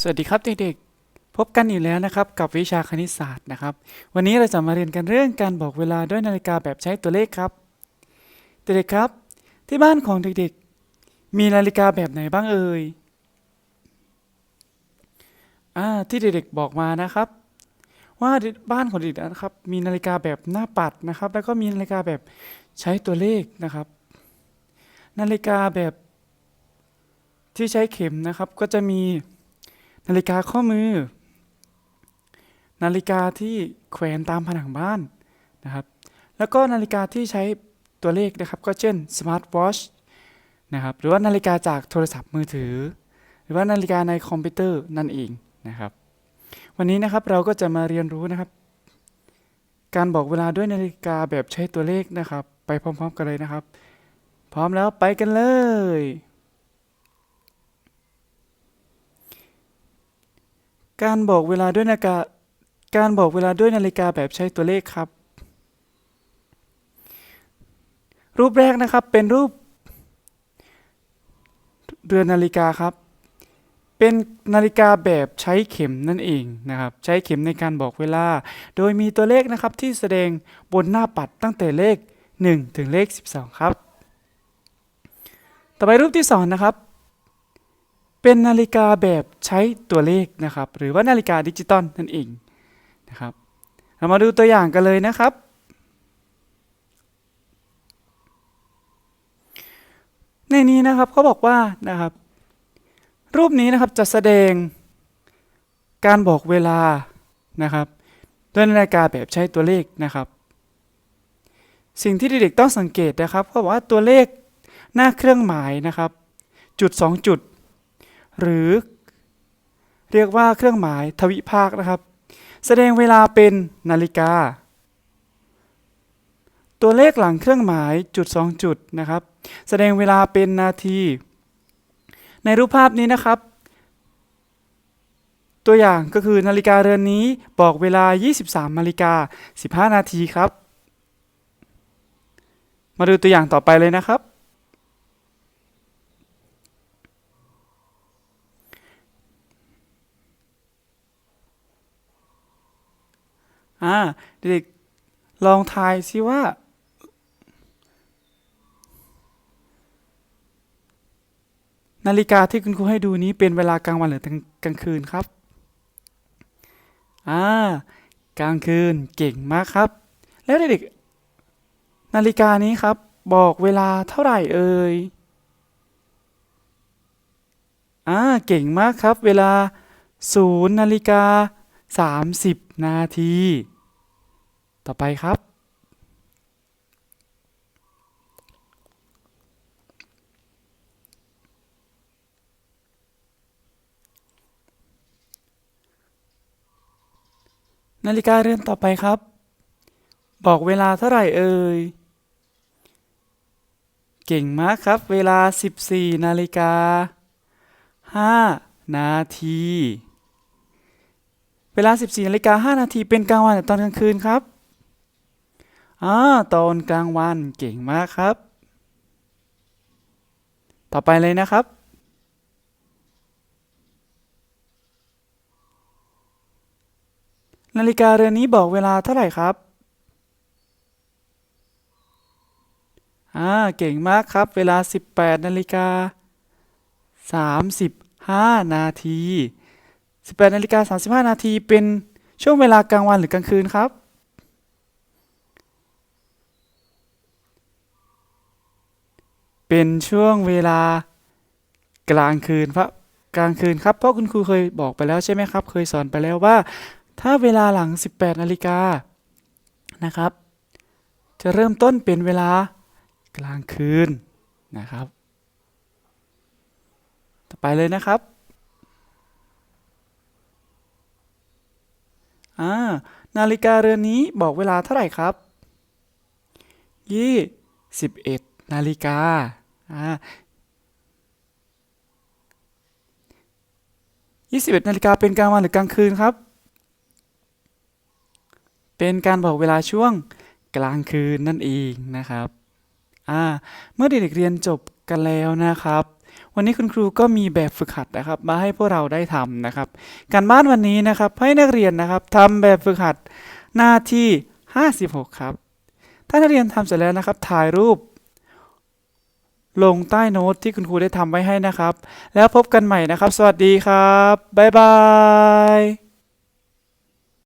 สวัสดีครับเด็กๆ พบกันอีกแล้วนะครับกับวิชาคณิตศาสตร์นะครับ วันนี้เราจะมาเรียนกันเรื่องการบอกเวลาด้วยนาฬิกาแบบใช้ตัวเลขครับ เด็กๆครับ ที่บ้านของเด็กๆ มีนาฬิกาแบบไหนบ้างเอ่ยอ่าที่เด็กๆบอกมานะครับ ว่าบ้านของเด็กๆนะครับ มีนาฬิกาแบบหน้าปัดนะครับ แล้วก็มีนาฬิกาแบบใช้ตัวเลขนะครับ นาฬิกาแบบที่ใช้เข็มนะครับก็จะมี นาฬิกาข้อมือ นาฬิกาที่แขวนตามผนังบ้านนะครับ แล้วก็นาฬิกาที่ใช้ตัวเลขนะครับ ก็เช่นสมาร์ทวอชนะครับหรือว่านาฬิกาจากโทรศัพท์มือถือ หรือว่านาฬิกาในคอมพิวเตอร์นั่นเองนะครับ วันนี้นะครับเราก็จะมาเรียนรู้นะครับ การบอกเวลาด้วยนาฬิกาแบบใช้ตัวเลขนะครับ ไปพร้อม ๆ กันเลยนะครับ พร้อมแล้วไปกันเลย การบอกเวลาด้วยนาฬิกา การบอกเวลาด้วยนาฬิกาแบบใช้ตัวเลขครับ รูปแรกนะครับเป็นรูป เรือนนาฬิกาครับ เป็นนาฬิกาแบบใช้เข็มนั่นเองนะครับ ใช้เข็มในการบอกเวลา โดยมีตัวเลขนะครับที่แสดงบนหน้าปัดตั้งแต่เลข 1 ถึงเลข 12 ครับ ต่อไปรูปที่สองนะครับ เป็นนาฬิกาแบบใช้ตัวเลขนะครับ หรือว่านาฬิกาดิจิตอลนั่นเองนะครับ เรามาดูตัวอย่างกันเลยนะครับ ในนี้นะครับเขาบอกว่านะครับ รูปนี้นะครับจะแสดงการบอกเวลานะครับด้วยนาฬิกาแบบใช้ตัวเลขนะครับ สิ่งที่เด็กๆต้องสังเกตนะครับเขาบอกว่าตัวเลขหน้าเครื่องหมายนะครับ จุดสองจุด หรือเรียกว่าเครื่องหมายทวิภาคนะครับ แสดงเวลาเป็นนาฬิกา ตัวเลขหลังเครื่องหมายจุดสองจุดนะครับ แสดงเวลาเป็นนาที ในรูปภาพนี้นะครับ ตัวอย่างก็คือนาฬิกาเรือนนี้บอกเวลา 23นาฬิกา15 นาทีครับ มาดูตัวอย่างต่อไปเลยนะครับ อ่าเด็กลองทายซิว่า นาฬิกาที่คุณครูให้ดูนี้เป็นเวลากลางวันหรือกลางคืนครับ อ่า กลางคืนเก่งมากครับ แล้วเด็กๆนาฬิกานี้ครับ บอกเวลาเท่าไหร่เอ่ยอ่าเก่งมากครับ เวลาศูนย์นาฬิกา30 นาที ต่อไปครับ นาฬิกาเรือนต่อไปครับ บอกเวลาเท่าไหร่เอ่ย เก่งมากครับ เวลา 14 นาฬิกา 5 นาทีเวลา 14นาฬิกา5นาทีเป็นกลางวันหรือตอนกลางคืนครับ อ่าตอนกลางวันเก่งมากครับ ต่อไปเลยนะครับ นาฬิกาเรือนนี้บอกเวลาเท่าไหร่ครับอ่าเก่งมากครับเวลา 18นาฬิกา35 นาที 18นาฬิกา35 นาทีเป็นช่วงเวลากลางวันหรือกลางคืนครับ เป็นช่วงเวลากลางคืนครับกลางคืนครับ เพราะคุณครูเคยบอกไปแล้วใช่ไหมครับ เคยสอนไปแล้วว่า ถ้าเวลาหลัง 18นาฬิกานะครับ จะเริ่มต้นเป็นเวลากลางคืนนะครับ ต่อไปเลยนะครับอ่านาฬิกาเรือนนี้บอกเวลาเท่าไหร่ครับ21นาฬิกา ยี่สิบเอ็ดนาฬิกาเป็นกลางวันหรือกลางคืนครับ เป็นการบอกเวลาช่วงกลางคืนนั่นเองนะครับอ่าเมื่อเด็กๆเรียนจบกันแล้วนะครับ วันนี้คุณครูก็มีแบบฝึกหัดนะครับ มาให้พวกเราได้ทำนะครับ การบ้านวันนี้นะครับให้นักเรียนนะครับทำแบบฝึกหัดหน้าที่ 56 ครับ ถ้านักเรียนทำเสร็จแล้วนะครับถ่ายรูป ลงใต้โน้ตที่คุณครูได้ทำไว้ให้นะครับ แล้วพบกันใหม่นะครับ สวัสดีครับ บ๊ายบาย